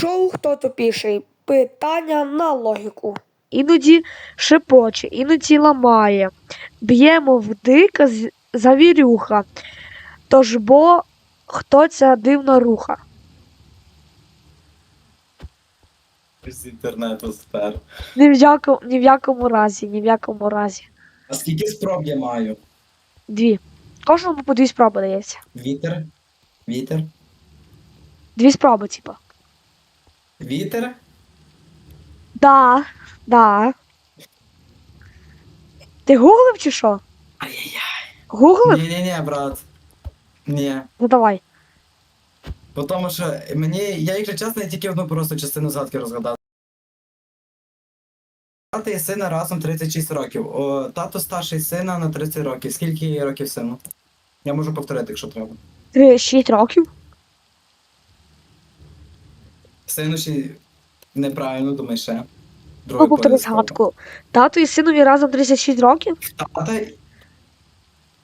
Шоу хто тупіший? Питання на логіку. Іноді шепоче, іноді ламає. Б'ємо в дика завірюха. Тож бо хто ця дивна руха? З інтернету спер. Ні в, яко, ні в якому разі, ні в якому разі. А скільки спроб я маю? Дві. Кожному по дві спроби дається. Вітер? Вітер? Дві спроби, типа. Вітер? Да, да. Ти гуглив чи що? Ай-яй-яй. Гуглив? Ні-ні-ні, брат. Ні. Ну давай. Бо тому що мені, я, якщо чесно, я тільки одну просто частину згадки розгадав. Тата і сина разом 36 років. О, тато старший сина на 30 років. Скільки років сину? Я можу повторити, якщо треба. Ти років? Сину ще неправильно, думай ще. Другий поліс спроба. згадку. Тато і синові разом 36 років? Тата.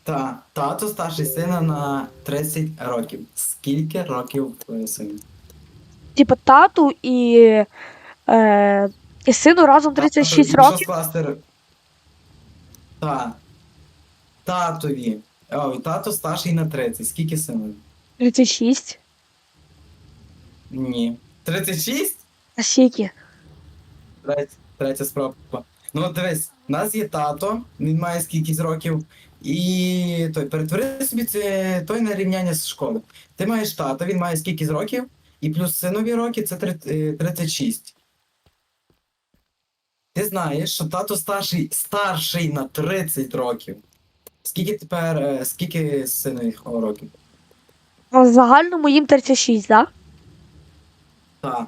Та, тато старший сина на 30 років. Скільки років твоєму сину? Типа тату і, е, і сину разом 36 Якщо років? скласти... Та. Татові. Ой, тато старший на 30. Скільки сину? 36. Ні. 36? А скільки? Третя, третя спроба. Ну, дивись, у нас є тато, він має скількись років, і той, перетвори собі це той на рівняння з школи. Ти маєш тато, він має скількись років, і плюс синові роки це три- е, 36. Ти знаєш, що тато старший старший на 30 років. Скільки тепер, е, скільки синові років? А в загальному їм 36, так? Так.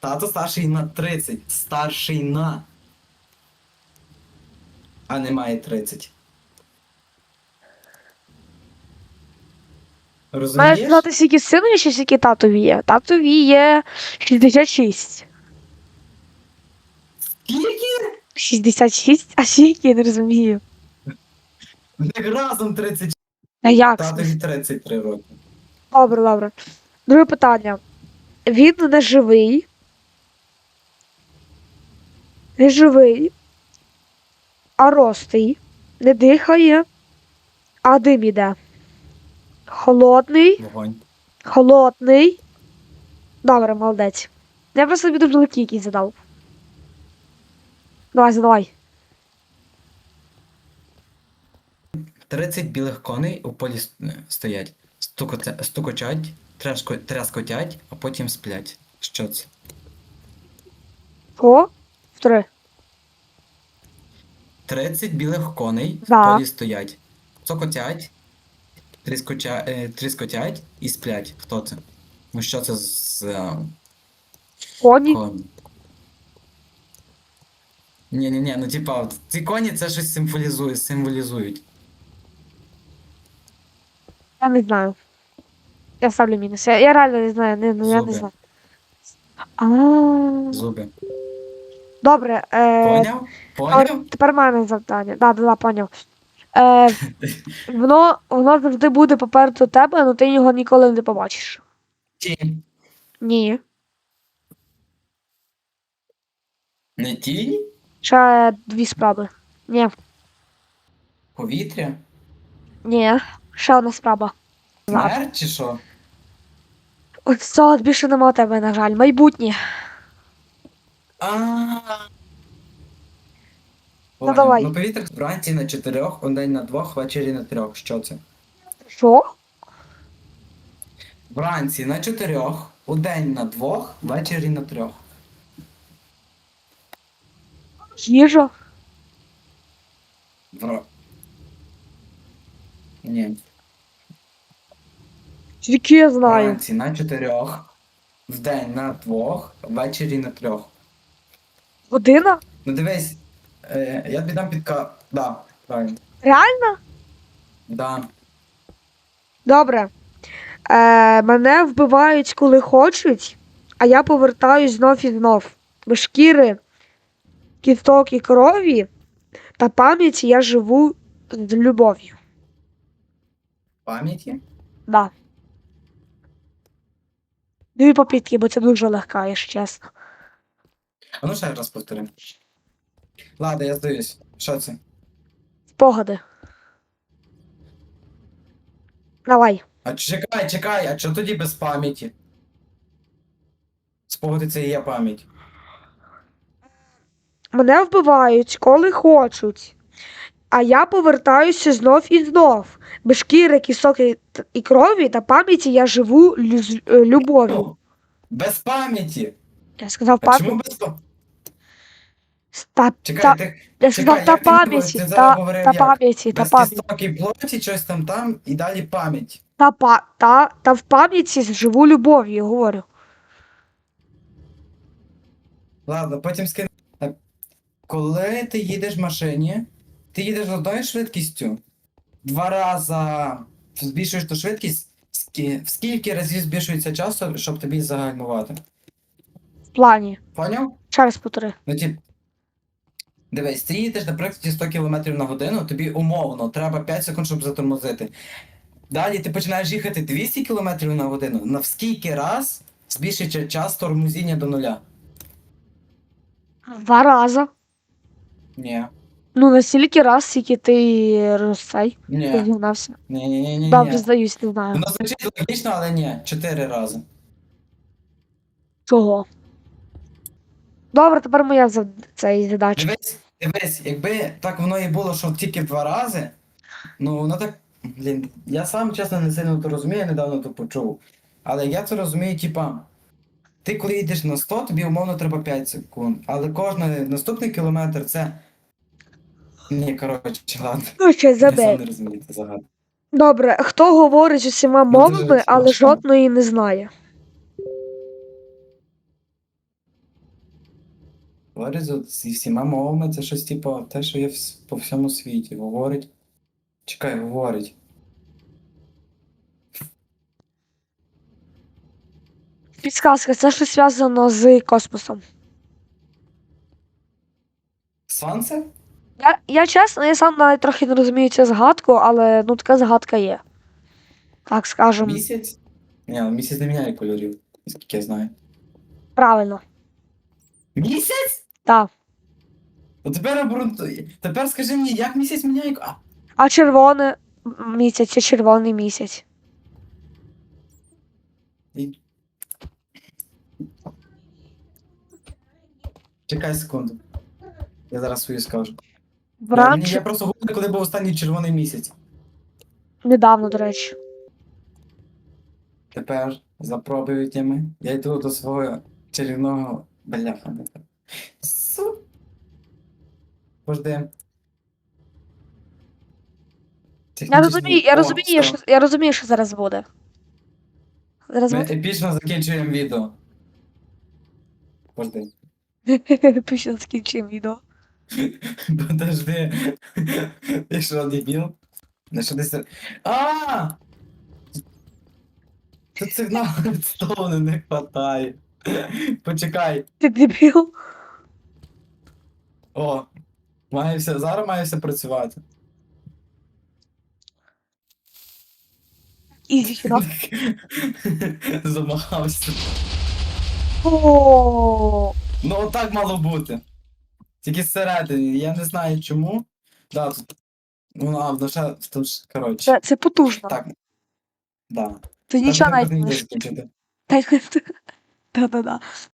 Тато старший на 30. Старший на. А не має 30. Маєш Розумієш? знати, скільки синові, чи скільки татові є. Татові є 66. Скільки? 66? А скільки я не розумію. В них разом 30. А як? Татові 33 роки. Добре, добре. Друге питання. Він не живий. Не живий. А ростий. Не дихає. А дим іде. Холодний. Вогонь. Холодний. Добре, молодець. Я просто собі дуже легкий якийсь задав. Давай, задавай. 30 білих коней у полі стоять. Стукочать, тряско- тряскотять, а потім сплять. Що це? О, втори. 30 білих коней Да. в полі стоять. Цокотять, тріскоча, е, тріскотять і сплять. Хто це? Ну що це за Коні. коні? Ні, ні, ні, ну типа, ці коні це щось символізує, символізують. Я не знаю. Я ставлю мінус. Я, я реально не знаю. Не, ну, я не Зуби. знаю. А, Зуби. добре. Е, Поняв? Тепер, Поняв? тепер в мене завдання. Да, да, да, поняв. Е, воно, воно завжди буде попереду тебе, але ти його ніколи не побачиш. Ті. Ні. Не тінь? Ще дві справи. Ні. Повітря? Ні. Ще одна справа. Смерть чи що? От цього більше нема тебе, на жаль. Майбутнє. А. Ну, давай. Ну повітря вранці на чотирьох, у день на двох, ввечері на трьох. Що це? Що? Вранці на чотирьох, у день на двох, ввечері на трьох. Їжа? Вро... Ні. Тільки я знаю. Вранці на чотирьох, в день на двох, ввечері на трьох. Година? Ну дивись, е, я тобі дам підка. Да, правильно. Реально? Да. Добре. Е, мене вбивають, коли хочуть, а я повертаюсь знов і знов. Без шкіри, кісток і крові та пам'яті я живу з любов'ю. Пам'яті? Да. Дві попітки, бо це дуже легка, якщо чесно. А ну ще раз повтори. Ладно, я здаюсь. Що це? Спогади. Давай. А чекай, чекай, а чого тоді без пам'яті? Спогади це і є пам'ять. Мене вбивають, коли хочуть. А я повертаюся знов і знов. Без шкіри, кісток і, крові та пам'яті я живу лю- з- е, любов'ю. Без пам'яті. Я сказав А пам'ять. чому без пам'яті? Та, Чекай, та, ти, я чекай, сказав та як ти пам'яті, Ти та, говорив та як? пам'яті, та без пам'яті. кісток і плоті, щось там там, і далі пам'ять. Та, па, та, та в пам'яті живу любов'ю, я говорю. Ладно, потім скину. Так, Коли ти їдеш в машині, ти їдеш одною швидкістю, два рази збільшуєш ту швидкість, скі- в скільки разів збільшується часу, щоб тобі загальмувати. В плані. Поняв? Ще раз повтори. Ну, тип, дивись, ти їдеш, наприклад, 100 км на годину, тобі умовно треба 5 секунд, щоб затормозити. Далі ти починаєш їхати 200 км на годину, на скільки раз збільшується час тормозіння до нуля? Два рази. Ні. Ну, настільки раз, скільки ти розцей, Ні. Ні, ні, ні, ні. Добре, здаюсь, не знаю. Воно звучить логічно, але ні. Чотири рази. Чого? Добре, тепер моя зад... цей задача. Дивись, дивись, якби так воно і було, що тільки два рази, ну воно так. Блін, я сам чесно не сильно то розумію, я недавно то почув. Але я це розумію, типа. Ти коли йдеш на 100, тобі умовно треба 5 секунд. Але кожен наступний кілометр це. Ні, коротше, ладно. Ну, ще забей. загадку. Добре, хто говорить усіма Ну, дуже мовами, але смішно. жодної не знає? Говорить з- зі всіма мовами, це щось типу те, що є вс- по всьому світі. Говорить. Чекай, говорить. Підсказка, це щось зв'язано з космосом. Сонце? Я, я чесно, я сам навіть трохи не розумію цю згадку, але ну така згадка є. Так скажемо, Місяць? Ні, ну, місяць не міняє кольорів, наскільки я знаю. правильно. Місяць? Так. Ну тепер обґрунтуй. Тепер скажи мені, як місяць міняє. А, А червоне м, місяць це червоний місяць. і- Чекай секунду. Я зараз свою скажу. Вранці я просто гуглю, коли був останній червоний місяць. недавно, до речі. Тепер за пробивітями я йду до свого чарівного бляха. не так. Су. Пожди. Я розумію, я розумію, що я розумію, що зараз буде. Зараз Ми буде. епічно закінчуємо відео. Пожди. Після скінчимо відео. Подожди. Ти що, дебіл? Не що десь. А! Тут сигналу Редстоуну не хватає. Почекай. Ти дебіл. О, має все, зараз має все працювати. Ізі хіба. Замахався. О, Ну, отак мало бути. Тільки зсередині. Я не знаю чому. Да, тут. Ну, а, ну ще, тут ж, коротше. Це, це потужно. Так. Да. Ти нічого навіть не відео Та закінчити. Та-та-да.